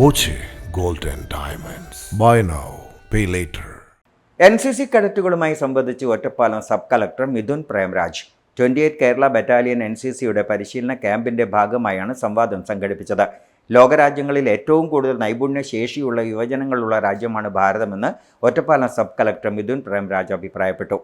Boche golden diamonds. By now pay later N C C കേഡറ്റുകളുമായി സംബന്ധിച്ച് Ottapalam sub collector Mithun Premraj. Twenty eight Kerala battalion N C സിയുടെ പരിശീലന ക്യാമ്പിന്റെ ഭാഗമായാണ് സംവാദം സംഘടിപ്പിച്ചത്. ലോകരാജ്യങ്ങളിൽ ഏറ്റവും കൂടുതൽ നൈപുണ്യ ശേഷിയുള്ള യുവജനങ്ങളുള്ള രാജ്യമാണ് ഭാരതമെന്ന് ഒറ്റപ്പാലം സബ് കളക്ടർ മിഥുൻ പ്രേംരാജ് അഭിപ്രായപ്പെട്ടു.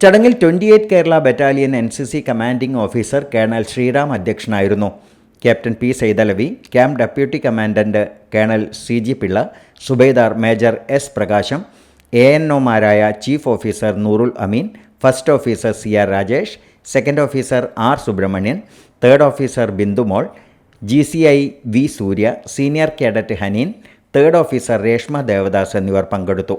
ചടങ്ങിൽ twenty eight Kerala battalion N C C commanding officer colonel Sreeram അധ്യക്ഷനായിരുന്നു. Captain P Saithalavi camp deputy commandant colonel C G Pillai subedar major S Prakasam A N ഒമാരായ chief officer Noorul Ameen first officer C R Rajesh second officer R Subramanian third officer Bindumol G C I V Surya senior cadet Haneen third officer Reshma Devadas എന്നിവർ പങ്കെടുത്തു.